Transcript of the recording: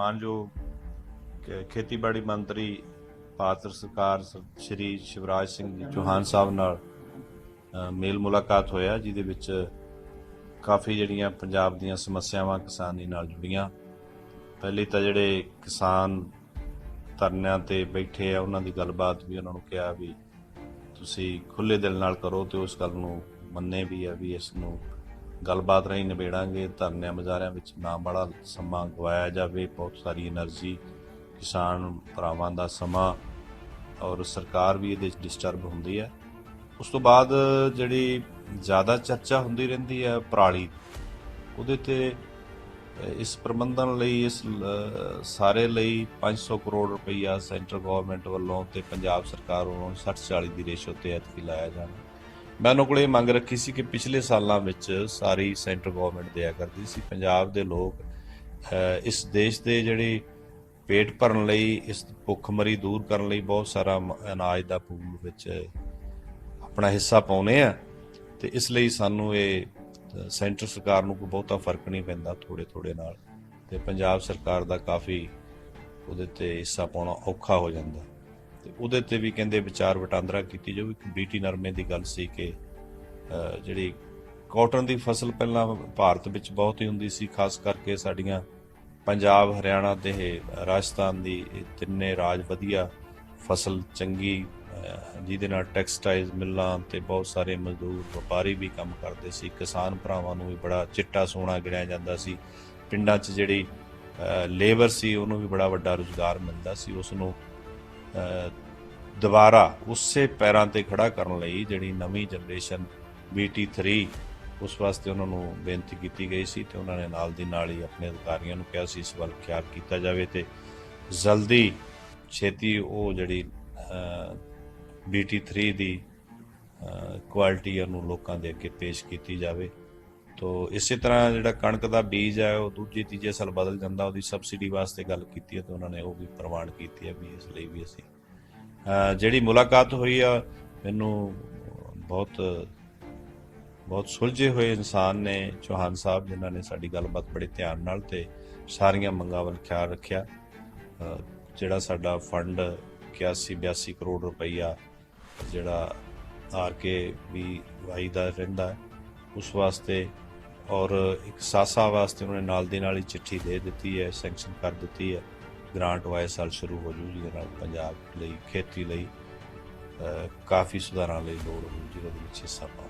ਮਾਨਯੋਗ ਖ- ਖੇਤੀਬਾੜੀ ਮੰਤਰੀ ਭਾਰਤ ਸਰਕਾਰ ਸ਼੍ਰੀ ਸ਼ਿਵਰਾਜ ਸਿੰਘ ਜੀ ਚੌਹਾਨ ਸਾਹਿਬ ਨਾਲ ਮੇਲ ਮੁਲਾਕਾਤ ਹੋਇਆ, ਜਿਹਦੇ ਵਿੱਚ ਕਾਫੀ ਜਿਹੜੀਆਂ ਪੰਜਾਬ ਦੀਆਂ ਸਮੱਸਿਆਵਾਂ ਕਿਸਾਨੀ ਨਾਲ ਜੁੜੀਆਂ। ਪਹਿਲੀ ਤਾਂ ਜਿਹੜੇ ਕਿਸਾਨ ਧਰਨਿਆਂ ਤੇ ਬੈਠੇ ਆ, ਉਹਨਾਂ ਦੀ ਗੱਲਬਾਤ ਵੀ ਉਹਨਾਂ ਨੂੰ ਕਿਹਾ ਵੀ ਤੁਸੀਂ ਖੁੱਲੇ ਦਿਲ ਨਾਲ ਕਰੋ ਤੇ ਉਸ ਗੱਲ ਨੂੰ ਮੰਨੇ ਵੀ ਆ ਵੀ ਇਸ ਨੂੰ ਗੱਲਬਾਤ ਰਾਹੀਂ ਨਿਬੇੜਾਂਗੇ, ਧਰਨਿਆਂ ਮਜ਼ਾਰਿਆਂ ਵਿੱਚ ਨਾ ਵਾਲਾ ਸਮਾਂ ਗਵਾਇਆ ਜਾਵੇ, ਬਹੁਤ ਸਾਰੀ એનર્ਜੀ ਕਿਸਾਨ ਭਰਾਵਾਂ ਦਾ ਸਮਾਂ ਔਰ ਸਰਕਾਰ ਵੀ ਇਹਦੇ ਵਿੱਚ ਡਿਸਟਰਬ ਹੁੰਦੀ ਹੈ। ਉਸ ਤੋਂ ਬਾਅਦ ਜਿਹੜੀ ਜ਼ਿਆਦਾ ਚਰਚਾ ਹੁੰਦੀ ਰਹਿੰਦੀ ਹੈ ਪਰਾਲੀ ਉਹਦੇ ਤੇ ਇਸ ਪ੍ਰਬੰਧਨ ਲਈ, ਇਸ ਸਾਰੇ ਲਈ 500 ਕਰੋੜ ਰੁਪਈਆ ਸੈਂਟਰ ਗਵਰਨਮੈਂਟ ਵੱਲੋਂ ਤੇ ਪੰਜਾਬ ਸਰਕਾਰ ਵੱਲੋਂ 60 40 ਦੀ ਰੇਸ਼ੋ ਤੇ ਐਤਕੀ ਲਾਇਆ ਜਾਣਾ। ਮੈਂ ਉਹਨਾਂ ਕੋਲ ਇਹ ਮੰਗ ਰੱਖੀ ਸੀ ਕਿ ਪਿਛਲੇ ਸਾਲਾਂ ਵਿੱਚ ਸਾਰੀ ਸੈਂਟਰ ਗਵਰਨਮੈਂਟ ਦਿਆ ਕਰਦੀ ਸੀ। ਪੰਜਾਬ ਦੇ ਲੋਕ ਇਸ ਦੇਸ਼ ਦੇ ਜਿਹੜੇ ਪੇਟ ਭਰਨ ਲਈ, ਇਸ ਭੁੱਖਮਰੀ ਦੂਰ ਕਰਨ ਲਈ ਬਹੁਤ ਸਾਰਾ ਅਨਾਜ ਦਾ ਪੂਲ ਵਿੱਚ ਆਪਣਾ ਹਿੱਸਾ ਪਾਉਨੇ ਆ ਤੇ ਇਸ ਲਈ ਸਾਨੂੰ ਇਹ ਸੈਂਟਰ ਸਰਕਾਰ ਨੂੰ ਕੋਈ ਬਹੁਤਾ ਫ਼ਰਕ ਨਹੀਂ ਪੈਂਦਾ ਥੋੜੇ ਥੋੜੇ ਨਾਲ ਤੇ ਪੰਜਾਬ ਸਰਕਾਰ ਦਾ ਕਾਫੀ ਉਹਦੇ ਤੇ ਹਿੱਸਾ ਪਾਉਣਾ ਔਖਾ ਹੋ ਜਾਂਦਾ। ਤੇ ਉਹਦੇ ਤੇ ਵੀ ਕਹਿੰਦੇ ਵਿਚਾਰ ਵਟਾਂਦਰਾ ਕੀਤੀ ਜੋ ਵੀ ਬੀਟੀ ਨਰਮੇ ਦੀ ਗੱਲ ਸੀ ਕਿ ਜਿਹੜੀ ਕਾਟਨ ਦੀ ਫਸਲ ਪਹਿਲਾਂ ਭਾਰਤ ਵਿੱਚ ਬਹੁਤ ਹੀ ਹੁੰਦੀ ਸੀ, ਖਾਸ ਕਰਕੇ ਸਾਡੀਆਂ ਪੰਜਾਬ, ਹਰਿਆਣਾ ਤੇ ਰਾਜਸਥਾਨ ਦੀ ਤਿੰਨੇ ਰਾਜ ਵਧੀਆ ਫਸਲ ਚੰਗੀ ਜਿਹਦੇ ਨਾਲ ਟੈਕਸਟਾਈਲ ਮਿੱਲਾਂ ਤੇ ਬਹੁਤ ਸਾਰੇ ਮਜ਼ਦੂਰ, ਵਪਾਰੀ ਵੀ ਕੰਮ ਕਰਦੇ ਸੀ। ਕਿਸਾਨ ਭਰਾਵਾਂ ਨੂੰ ਵੀ ਬੜਾ ਚਿੱਟਾ ਸੋਨਾ ਗਿਣਿਆ ਜਾਂਦਾ ਸੀ। ਪਿੰਡਾਂ 'ਚ ਜਿਹੜੀ ਲੇਬਰ ਸੀ, ਉਹਨੂੰ ਵੀ ਬੜਾ ਵੱਡਾ ਰੁਜ਼ਗਾਰ ਮਿਲਦਾ ਸੀ। ਉਸ ਨੂੰ ਦੁਬਾਰਾ ਉਸੇ ਪੈਰਾਂ ਤੇ ਖੜਾ ਕਰਨ ਲਈ ਜਿਹੜੀ ਨਵੀਂ ਜਨਰੇਸ਼ਨ BT3 ਉਸ ਵਾਸਤੇ ਉਹਨਾਂ ਨੂੰ ਬੇਨਤੀ ਕੀਤੀ ਗਈ ਸੀ ਤੇ ਉਹਨਾਂ ਨੇ ਨਾਲ ਦੀ ਨਾਲ ਹੀ ਆਪਣੇ ਅਧਿਕਾਰੀਆਂ ਨੂੰ ਕਿਹਾ ਸੀ ਇਸ ਵੱਲ ਖਿਆਲ ਕੀਤਾ ਜਾਵੇ ਤੇ ਜਲਦੀ ਛੇਤੀ ਉਹ ਜਿਹੜੀ ਅਹ, BT3 ਦੀ ਕੁਆਲਿਟੀ ਉਹਨੂੰ ਲੋਕਾਂ ਦੇ ਅੱਗੇ ਪੇਸ਼ ਕੀਤੀ ਜਾਵੇ। ਤੋ ਇਸੇ ਤਰ੍ਹਾਂ ਜਿਹੜਾ ਕਣਕ ਦਾ ਬੀਜ ਹੈ, ਉਹ ਦੂਜੇ, ਤੀਜੇ ਸਾਲ ਬਦਲ ਜਾਂਦਾ, ਉਹਦੀ ਸਬਸਿਡੀ ਵਾਸਤੇ ਗੱਲ ਕੀਤੀ ਹੈ ਤੇ ਉਹਨਾਂ ਨੇ ਉਹ ਵੀ ਪ੍ਰਵਾਨ ਕੀਤੀ ਹੈ ਵੀ ਇਸ ਲਈ ਵੀ ਅਸੀਂ ਜਿਹੜੀ ਮੁਲਾਕਾਤ ਹੋਈ ਆ, ਮੈਨੂੰ ਬਹੁਤ ਬਹੁਤ ਸੁਲਝੇ ਹੋਏ ਇਨਸਾਨ ਨੇ, ਚੌਹਾਨ ਸਾਹਿਬ, ਜਿਨ੍ਹਾਂ ਨੇ ਸਾਡੀ ਗੱਲਬਾਤ ਬੜੇ ਧਿਆਨ ਨਾਲ ਤੇ ਸਾਰੀਆਂ ਮੰਗਾਂ ਵੱਲ ਖਿਆਲ ਰੱਖਿਆ। ਜਿਹੜਾ ਸਾਡਾ ਫੰਡ 81 82 ਕਰੋੜ ਰੁਪਈਆ ਜਿਹੜਾ ਆਰ ਕੇ ਵੀ ਵਾਈ ਦਾ ਰਹਿੰਦਾ ਉਸ ਵਾਸਤੇ ਔਰ ਇੱਕ ਸਾਸਾ ਵਾਸਤੇ ਉਹਨੇ ਨਾਲ ਦੀ ਨਾਲ ਹੀ ਚਿੱਠੀ ਦੇ ਦਿੱਤੀ ਹੈ ਸੈਂਕਸ਼ਨ ਕਰ ਦਿੱਤੀ ਹੈ। ਗ੍ਰਾਂਟ ਵਾਇਸ ਸਾਲ ਸ਼ੁਰੂ ਹੋ ਜੂ ਜਿਹਦੇ ਨਾਲ ਪੰਜਾਬ ਲਈ, ਖੇਤੀ ਲਈ ਕਾਫੀ ਸੁਧਾਰਾਂ ਲਈ ਲੋੜ ਹੋਊ ਜਿਹਦੇ ਵਿੱਚ ਹਿੱਸਾ ਪਾਉ